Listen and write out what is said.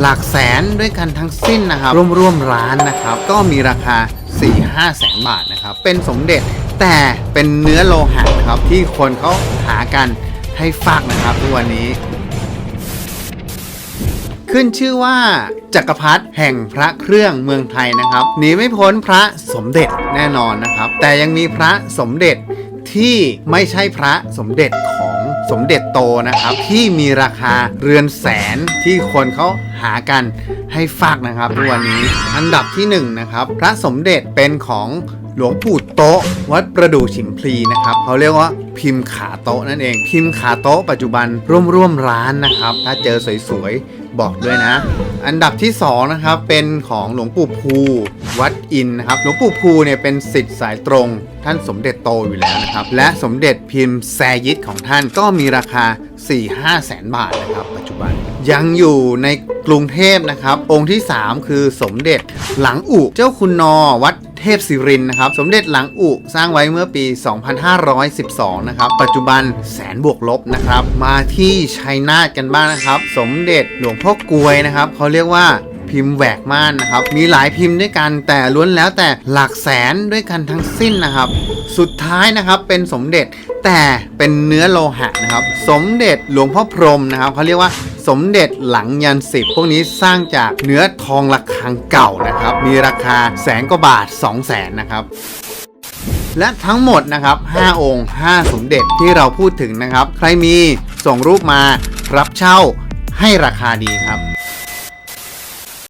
หลักแสนด้วยกันทั้งสิ้นนะครับร่วมๆร้านนะครับ ก็มีราคา 4-5 แสนบาทนะครับ เป็นสมเด็จแต่เป็นเนื้อโลหะนะครับที่คนเขาหากันให้ฝากนะครับทุกวันนี้ ขึ้นชื่อว่าจักรพรรดิแห่งพระเครื่องเมืองไทยนะครับหนีไม่พ้นพระสมเด็จแน่นอนนะครับ แต่ยังมีพระสมเด็จที่ไม่ใช่พระสมเด็จของ สมเด็จโตนะครับ ที่มีราคาเรือนแสนที่คนเขาหากันให้ฝากนะครับทุกวันนี้อันดับที่หนึ่งนะครับพระสมเด็จเป็นของหลวงปู่โต๊ะ วัดประดู่ฉิมพลีนะครับเขาเรียกว่าพิมพ์ขาโต๊ะนั่นเอง พิมพ์ขาโต๊ะปัจจุบันร่วมร่วมร้านนะครับ ถ้าเจอสวยๆ บอกด้วยนะ อันดับที่2นะครับเป็นของหลวงปู่ภูวัดอินนะครับหลวงปู่ภูเนี่ยเป็นสิทธิ์สายตรงท่านสมเด็จโตอยู่แล้วนะครับ และสมเด็จพิมพ์แซยิตของท่านก็มีราคา 4-5แสนบาทนะครับ ปัจจุบันยังอยู่ในกรุงเทพนะครับ องค์ที่ 3 คือสมเด็จหลังอุเจ้าคุณนอวัด เทพศิรินนะครับ สมเด็จหลังอุสร้างไว้เมื่อปี 2512 นะครับ ปัจจุบันแสนบวกลบนะครับ มาที่ชัยนาทกันบ้างนะครับ สมเด็จหลวงพ่อกลวยนะครับเขาเรียกว่าพิมพ์แหวกม่านนะครับ มีหลายพิมพ์ด้วยกันแต่ล้วนแล้วแต่หลักแสนด้วยกันทั้งสิ้นนะครับ สุดท้ายนะครับเป็นสมเด็จแต่เป็นเนื้อโลหะนะครับ สมเด็จหลวงพ่อพรหมนะครับเขาเรียกว่า สมเด็จหลังยันสิบพวกนี้สร้างจากเนื้อทองระฆังเก่านะครับ มีราคาแสนกว่าบาท 2 0 0แสนนะครับและทั้งหมดนะครับ 5 องค์ 5 สมเด็จที่เราพูดถึงนะครับ ใครมีส่งรูปมารับเช่าให้ราคาดีครับ